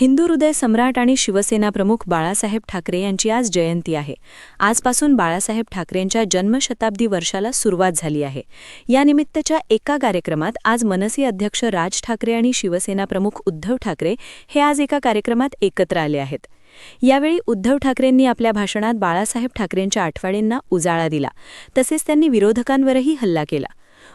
हिंदू हृदय सम्राट आणि शिवसेना प्रमुख बाळासाहेब ठाकरे यांची आज जयंती आहे. आजपासून बाळासाहेब ठाकरेंच्या जन्मशताब्दी वर्षाला सुरुवात झाली आहे. यानिमित्तच्या एका कार्यक्रमात आज मनसे अध्यक्ष राज ठाकरे आणि शिवसेना प्रमुख उद्धव ठाकरे हे आज एका कार्यक्रमात एकत्र आले आहेत. यावेळी उद्धव ठाकरेंनी आपल्या भाषणात बाळासाहेब ठाकरेंच्या आठवणींना उजाळा दिला. तसेच त्यांनी विरोधकांवरही हल्ला केला.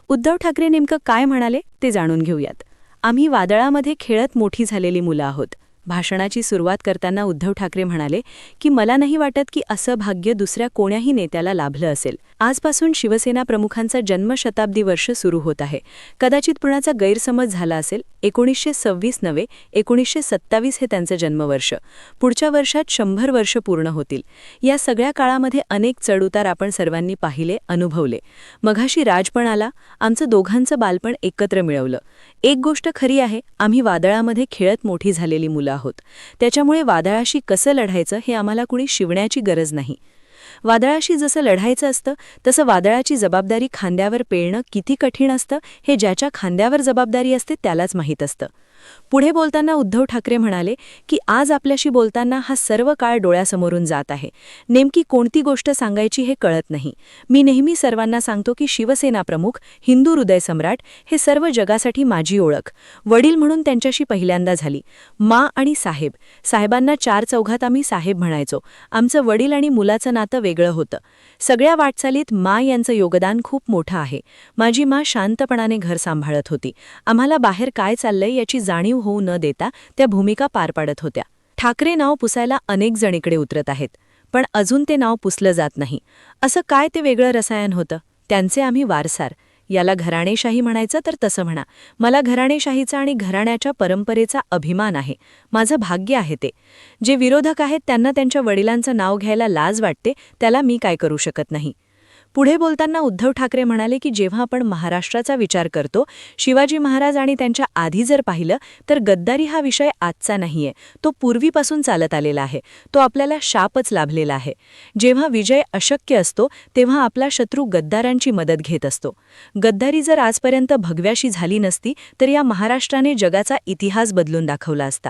उद्धव ठाकरे नेमकं काय म्हणाले ते जाणून घेऊयात. आम्ही वादळामध्ये खेळत मोठी झालेली मुलं आहोत. भाषणाची सुरुवात करताना उद्धव ठाकरे म्हणाले की मला नाही वाटत की असं भाग्य दुसऱ्या कोण्याही नेत्याला लाभलं असेल. आजपासून शिवसेना प्रमुखांचा जन्मशताब्दी वर्ष सुरू होत आहे. कदाचित पुण्याचा गैरसमज झाला असेल. एकोणीसशे सव्वीस नव्हे एकोणीसशे सत्तावीस हे त्यांचं जन्मवर्ष. पुढच्या वर्षात शंभर वर्ष पूर्ण होतील. या सगळ्या काळामध्ये अनेक चढउतार आपण सर्वांनी पाहिले अनुभवले. मघाशी राजपण आला. आमचं दोघांचं बालपण एकत्र मिळवलं. एक गोष्ट खरी आहे आम्ही वादळामध्ये खेळत मोठी झालेली मुलं आहोत. त्याच्यामुळे वादळाशी कसं लढायचं हे आम्हाला कुणी शिवण्याची गरज नाही. वादळाशी जसं लढायचं असतं तसं वादळाची जबाबदारी खांद्यावर पेळणं किती कठीण असतं हे ज्याच्या खांद्यावर जबाबदारी असते त्यालाच माहीत असतं. पुढे बोलताना उद्धव ठाकरे म्हणाले की आज आपल्याशी बोलताना हा सर्व काळ डोळ्यासमोरून जात आहे. नेमकी कोणती गोष्ट सांगायची हे कळत नाही. मी नेहमी सर्वांना सांगतो की शिवसेना प्रमुख हिंदू हृदय सम्राट हे सर्व जगासाठी माझी ओळख. वडील म्हणून त्यांच्याशी पहिल्यांदा झाली. मा आणि साहेब. साहेबांना चार चौघात आम्ही साहेब म्हणायचो. आमचं वडील आणि मुलाचं नातं वेगळं होतं. सगळ्या वाटचालीत मा यांचं योगदान खूप मोठं आहे. माझी मा शांतपणाने घर सांभाळत होती. आम्हाला बाहेर काय चाललंय याची जाणीव होऊ न देता त्या भूमिका पार पाडत होत्या. ठाकरे नाव पुसायला अनेक जणीकडे उतरत आहेत पण अजून ते नाव पुसलं जात नाही. असं काय ते वेगळं रसायन होतं? त्यांचे आम्ही वारसार. याला घराणेशाही म्हणायचं तर तसं म्हणा. मला घराणेशाहीचा आणि घराण्याच्या परंपरेचा अभिमान आहे. माझं भाग्य आहे ते. जे विरोधक आहेत त्यांना त्यांच्या वडिलांचं नाव घ्यायला लाज वाटते त्याला मी काय करू शकत नाही. पुढे बोलताना उद्धव ठाकरे म्हणाले की जेव्हा आपण महाराष्ट्राचा विचार करतो शिवाजी महाराज आणि त्यांच्या आधी जर पाहिलं तर गद्दारी हा विषय आजचा नाहीये. तो पूर्वीपासून चालत आलेला आहे. तो आपल्याला शापच लाभलेला आहे. जेव्हा विजय अशक्य असतो तेव्हा आपला शत्रू गद्दारांची मदत घेत असतो. गद्दारी जर आजपर्यंत भगव्याशी झाली नसती तर या महाराष्ट्राने जगाचा इतिहास बदलून दाखवला असता.